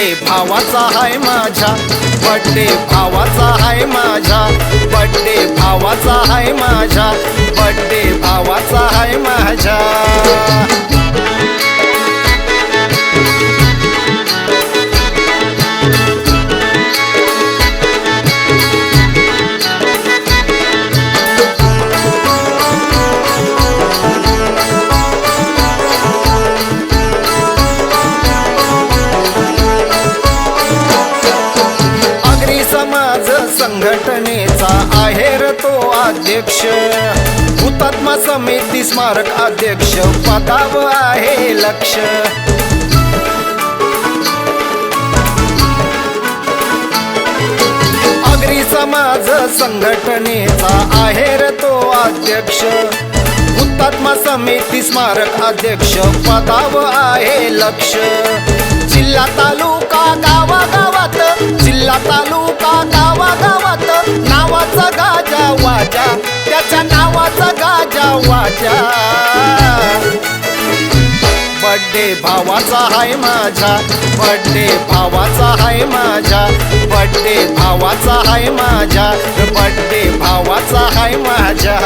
भावाचा हाय माझ्या. बड्डे भावाचा हाय माझ्या. बड्डे भावाचा हाय माझ्या. बड्डे भावाचा हाय माझ्या. संघटनेचा आहेर तो अध्यक्ष. हुतात्मा समिती स्मारक अध्यक्ष पदाव आहे लक्ष. अग्री समाज संघटनेचा आहेर तो अध्यक्ष. हुतात्मा समिती स्मारक अध्यक्ष पदाव आहे लक्ष. जिल्हा तालुका गावागावात जिल्हा तालुका वाजा त्याच्या नावाचा गाजा वाजा. बड्डे भावाचा हाय माझ्या बड्डे भावाचा हाय माझ्या बड्डे भावाचा हाय माझ्या बड्डे भावाचा हाय माझ्या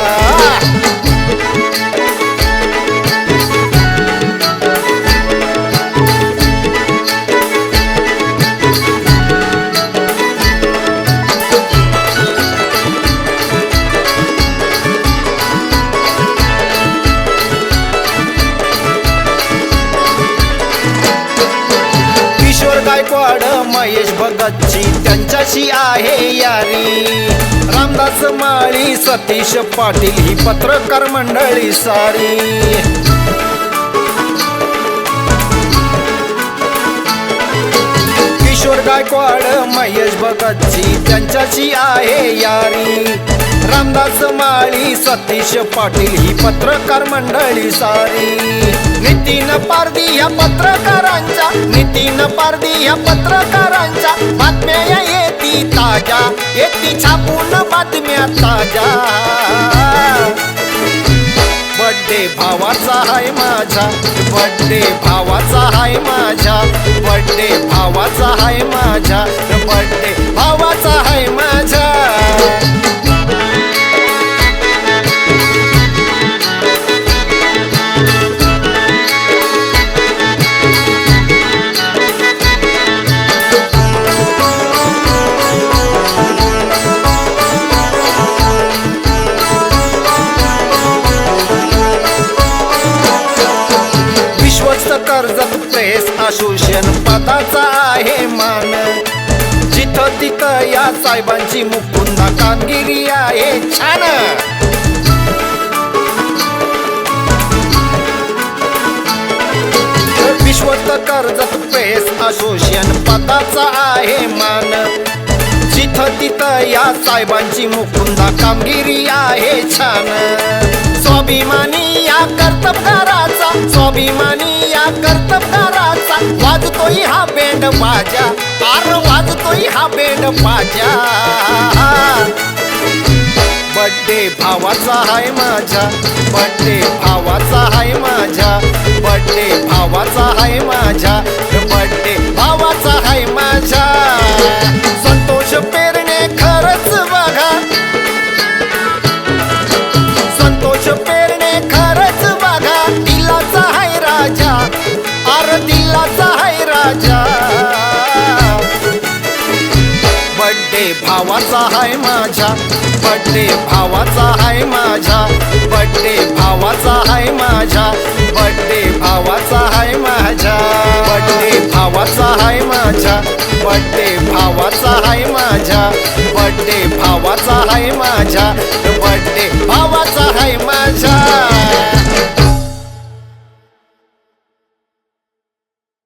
महेश भगतची त्यांच्याशी आहे यारी. रामदास माळी सतीश पाटील ही पत्रकार मंडळी सारी. किशोर गायकवाड महेश भगतची त्यांच्याशी आहे यारी. रामदास माळी सतीश पाटील ही पत्रकार मंडळी सारी. नितीन पारदी ह्या पत्रकारांच्या नितीन पारदी ह्या पत्रकारांच्या बातम्या या येती ताज्या येती छापून बातम्या ताज्या. बड्डे भावाचा हाय माझ्या बड्डे भावाचा हाय माझ्या बड्डे भावाचा हाय माझ्या बड्डे भावाचा हाय माझ्या प्रेस असोसिएशन पदाचा आहे मान. जिथं तिथं या साहेबांची मुकुंदा कामगिरी आहे. छान. विश्वस्त कर्जत प्रेस असोसिएशन पदाचा आहे मान. जिथं तिथं या साहेबांची मुकुंदा कामगिरी आहे. छान. स्वाभिमानी या कर्तबगाराचा स्वाभिमानी या कर्तबगाराचा. वाजतोय हा बेंड माझ्या आर वाजतोय हा बेंड माझ्या. बड्डे भावाचा हाय माझ्या बड्डे भावाचा हाय माझ्या बड्डे भावाचा हाय माझ्या. भावाचा हाय माझ्या बड्डे भावाचा हाय माझ्या बड्डे भावाचा हाय माझ्या बड्डे भावाचा हाय माझ्या बड्डे भावाचा हाय माझ्या बड्डे भावाचा हाय माझ्या बड्डे भावाचा हाय माझ्या.